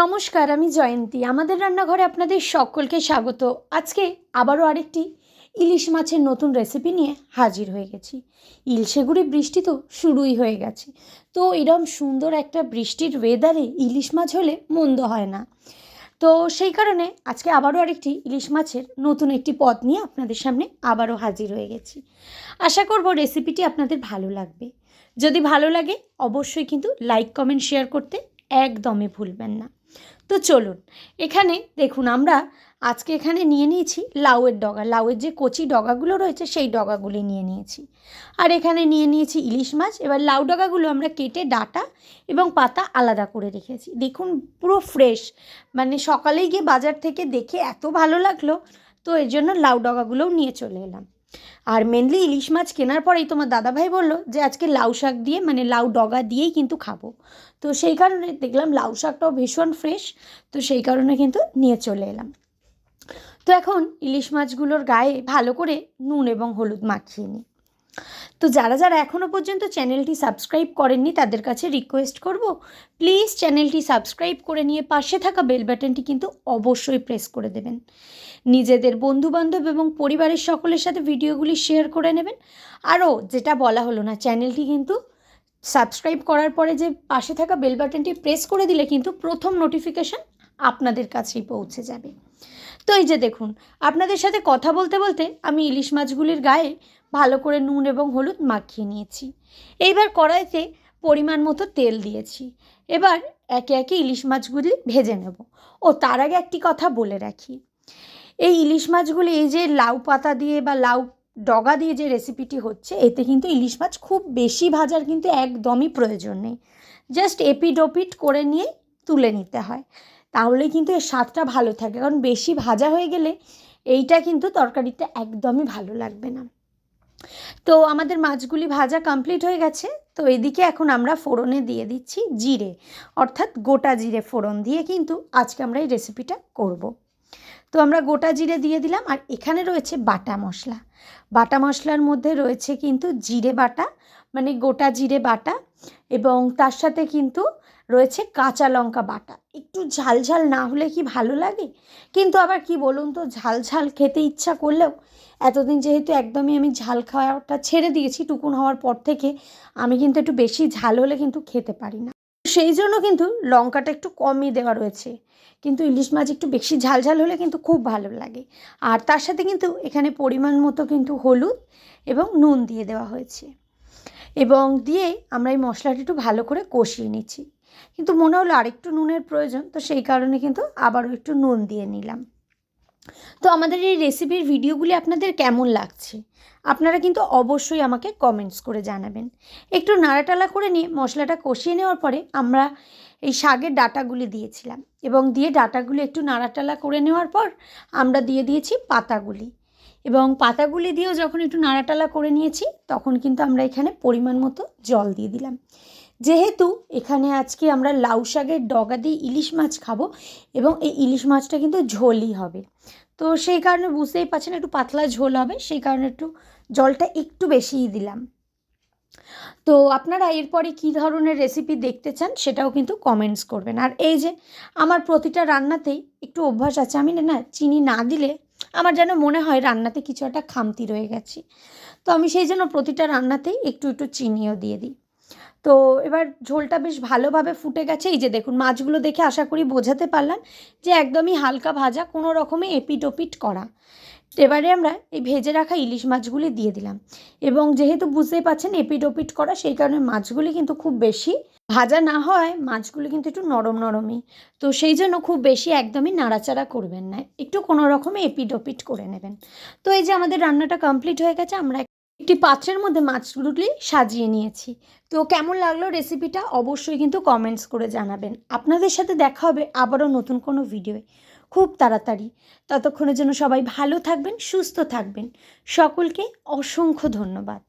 নমস্কার, আমি জয়ন্তী। আমাদের রান্নাঘরে আপনাদের সকলকে স্বাগত। আজকে আবারও আরেকটি ইলিশ মাছের নতুন রেসিপি নিয়ে হাজির হয়ে গেছি। ইলশেগুড়ি বৃষ্টি তো শুরুই হয়ে গেছে। তো এরম সুন্দর একটা বৃষ্টির ওয়েদারে ইলিশ মাছ হলে মন্দ হয় না। তো সেই কারণে আজকে আবারও আরেকটি ইলিশ মাছের নতুন একটি পদ নিয়ে আপনাদের সামনে আবারও হাজির হয়ে গেছি। আশা করব রেসিপিটি আপনাদের ভালো লাগবে। যদি ভালো লাগে, অবশ্যই কিন্তু লাইক, কমেন্ট শেয়ার করতে একদমই ভুলবেন না। তো চলুন, এখানে দেখুন আমরা আজকে এখানে নিয়ে নিয়েছি লাউয়ের ডগা। লাউয়ের যে কচি ডগাগুলো রয়েছে সেই ডগাগুলি নিয়ে নিয়েছি। আর এখানে নিয়ে নিয়েছি ইলিশ মাছ। এবার লাউ ডগাগুলো আমরা কেটে ডাটা এবং পাতা আলাদা করে রেখেছি। দেখুন পুরো ফ্রেশ মানে সকালেই গিয়ে বাজার থেকে দেখে এত ভালো লাগল, তো এর জন্য লাউ ডগাগুলোও নিয়ে চলে এলাম। আর মেনলি ইলিশ মাছ কেনার পরেই তোমার দাদাভাই বলল যে, আজকে লাউ শাক দিয়ে মানে লাউ ডগা দিয়েই কিন্তু খাব। তো সেই কারণে দেখলাম লাউ শাকটাও ভীষণ ফ্রেশ তো সেই কারণে কিন্তু নিয়ে চলে এলাম। তো এখন ইলিশ মাছগুলোর গায়ে ভালো করে নুন এবং হলুদ মাখিয়ে নিই। তো যারা যারা এখনও পর্যন্ত চ্যানেলটি সাবস্ক্রাইব করেননি, তাদের কাছে রিকোয়েস্ট করব প্লিজ চ্যানেলটি সাবস্ক্রাইব করে নিয়ে পাশে থাকা বেল বাটনটি কিন্তু অবশ্যই প্রেস করে দেবেন। নিজেদের বন্ধুবান্ধব এবং পরিবারের সকলের সাথে ভিডিওগুলি শেয়ার করে নেবেন। আরও যেটা বলা হলো না, চ্যানেলটি কিন্তু সাবস্ক্রাইব করার পরে যে পাশে থাকা বেল বাটনটি প্রেস করে দিলে কিন্তু প্রথম নোটিফিকেশান আপনাদের কাছেই পৌঁছে যাবে। তো এই যে দেখুন, আপনাদের সাথে কথা বলতে বলতে আমি ইলিশ মাছগুলির গায়ে ভালো করে নুন এবং হলুদ মাখিয়ে নিয়েছি। এইবার কড়াইতে পরিমাণ মতো তেল দিয়েছি। এবার একে একে ইলিশ মাছগুলি ভেজে নেব। ও, তার আগে একটি কথা বলে রাখি। এই ইলিশ মাছগুলি, এই যে লাউ পাতা দিয়ে বা লাউ ডগা দিয়ে যে রেসিপিটি হচ্ছে, এতে কিন্তু ইলিশ মাছ খুব বেশি ভাজার কিন্তু একদমই প্রয়োজন নেই। জাস্ট এপিডোপিট করে নিয়ে তুলে নিতে হয়। তাহলে কিন্তু এর স্বাদটা ভালো থাকে। কারণ বেশি ভাজা হয়ে গেলে এইটা কিন্তু তরকারিটা একদমই ভালো লাগবে না। তো আমাদের মাছগুলি ভাজা কমপ্লিট হয়ে গেছে তো এদিকে এখন আমরা ফোড়নে দিয়ে দিচ্ছি জিরে, অর্থাৎ গোটা জিরে ফোড়ন দিয়ে কিন্তু আজকে আমরা এই রেসিপিটা করব। তো আমরা গোটা জিরে দিয়ে দিলাম আর এখানে রয়েছে বাটা মশলা বাটা মশলার মধ্যে রয়েছে কিন্তু জিরে বাটা মানে গোটা জিরে বাটা এবং তার সাথে কিন্তু রয়েছে কাঁচা লঙ্কা বাটা। একটু ঝাল ঝাল না হলে কি ভালো লাগে? কিন্তু আবার কি বলুন তো, ঝাল ঝাল খেতে ইচ্ছা করলেও এতদিন যেহেতু একদমই আমি ঝাল খাওয়াটা ছেড়ে দিয়েছি, টুকুন হওয়ার পর থেকে আমি কিন্তু একটু বেশি ঝাল হলে কিন্তু খেতে পারি না। সেই জন্য কিন্তু লঙ্কাটা একটু কমই দেওয়া রয়েছে। কিন্তু ইলিশ মাছ একটু বেশি ঝাল ঝাল হলে কিন্তু খুব ভালো লাগে। আর তার সাথে কিন্তু এখানে পরিমাণ মতো কিন্তু হলুদ এবং নুন দিয়ে দেওয়া হয়েছে। এবং দিয়ে আমরা এই মশলাটা একটু ভালো করে কষিয়ে নিচ্ছি। কিন্তু মনে হলো আরেকটু নুনের প্রয়োজন, তো সেই কারণে কিন্তু আবারও একটু নুন দিয়ে নিলাম। তো আমাদের এই রেসিপির ভিডিওগুলি আপনাদের কেমন লাগছে? আপনারা কিন্তু অবশ্যই আমাকে কমেন্টস করে জানাবেন। একটু নাড়াটালা করে নিয়ে মশলাটা কষিয়ে নেওয়ার পরে আমরা এই শাকের ডাটাগুলি দিয়েছিলাম এবং দিয়ে ডাটাগুলি একটু নাড়াটালা করে নেওয়ার পর আমরা দিয়ে দিয়েছি পাতাগুলি। এবং পাতাগুলি দিয়েও যখন একটু নাড়াটালা করে নিয়েছি, তখন কিন্তু আমরা এখানে পরিমাণ মতো জল দিয়ে দিলাম। যেহেতু এখানে আজকে আমরা লাউ শাকের ডগা দিয়ে ইলিশ মাছ খাব এবং এই ইলিশ মাছটা কিন্তু ঝোলই হবে। তো সেই কারণে বুঝতেই পারছেন একটু পাতলা ঝোল হবে, সেই কারণে একটু জলটা একটু বেশিই দিলাম। তো আপনারা এরপরে কী ধরনের রেসিপি দেখতে চান সেটাও কিন্তু কমেন্টস করবেন। আর এই যে আমার প্রতিটা রান্নাতেই একটু অভ্যাস আছে, আমি না চিনি না দিলে আমার যেন মনে হয় রান্নাতে কিছু একটা খামতি রয়ে গেছে। তো আমি সেই জন্য প্রতিটা রান্নাতেই একটু একটু চিনিও দিয়ে দিই। তো এবার ঝোলটা বেশ ভালোভাবে ফুটে গেছে। এই যে দেখুন, মাছগুলো দেখে আশা করি বোঝাতে পারলাম যে একদমই হালকা ভাজা, কোনো রকমে এপিট ওপিট করা। এবারে আমরা এই ভেজে রাখা ইলিশ মাছগুলি দিয়ে দিলাম। এবং যেহেতু বুঝতেই পাচ্ছেন এপিট ওপিট করা, সেই কারণে মাছগুলি কিন্তু খুব বেশি ভাজা না হয় মাছগুলি কিন্তু একটু নরম নরমই। তো সেই জন্য খুব বেশি একদমই নাড়াচাড়া করবেন না। একটু কোনো রকমে এপিট ওপিট করে নেবেন। তো এই যে আমাদের রান্নাটা কমপ্লিট হয়ে গেছে, আমরা একটি পাত্রের মধ্যে মাছগুলি সাজিয়ে নিয়েছি। তো কেমন লাগল রেসিপিটা অবশ্যই কিন্তু কমেন্টস করে জানাবেন। আপনাদের সাথে দেখা হবে আবারও নতুন কোনো ভিডিওয়ে খুব তাড়াতাড়ি। ততক্ষণের জন্য সবাই ভালো থাকবেন, সুস্থ থাকবেন। সকলকে অসংখ্য ধন্যবাদ।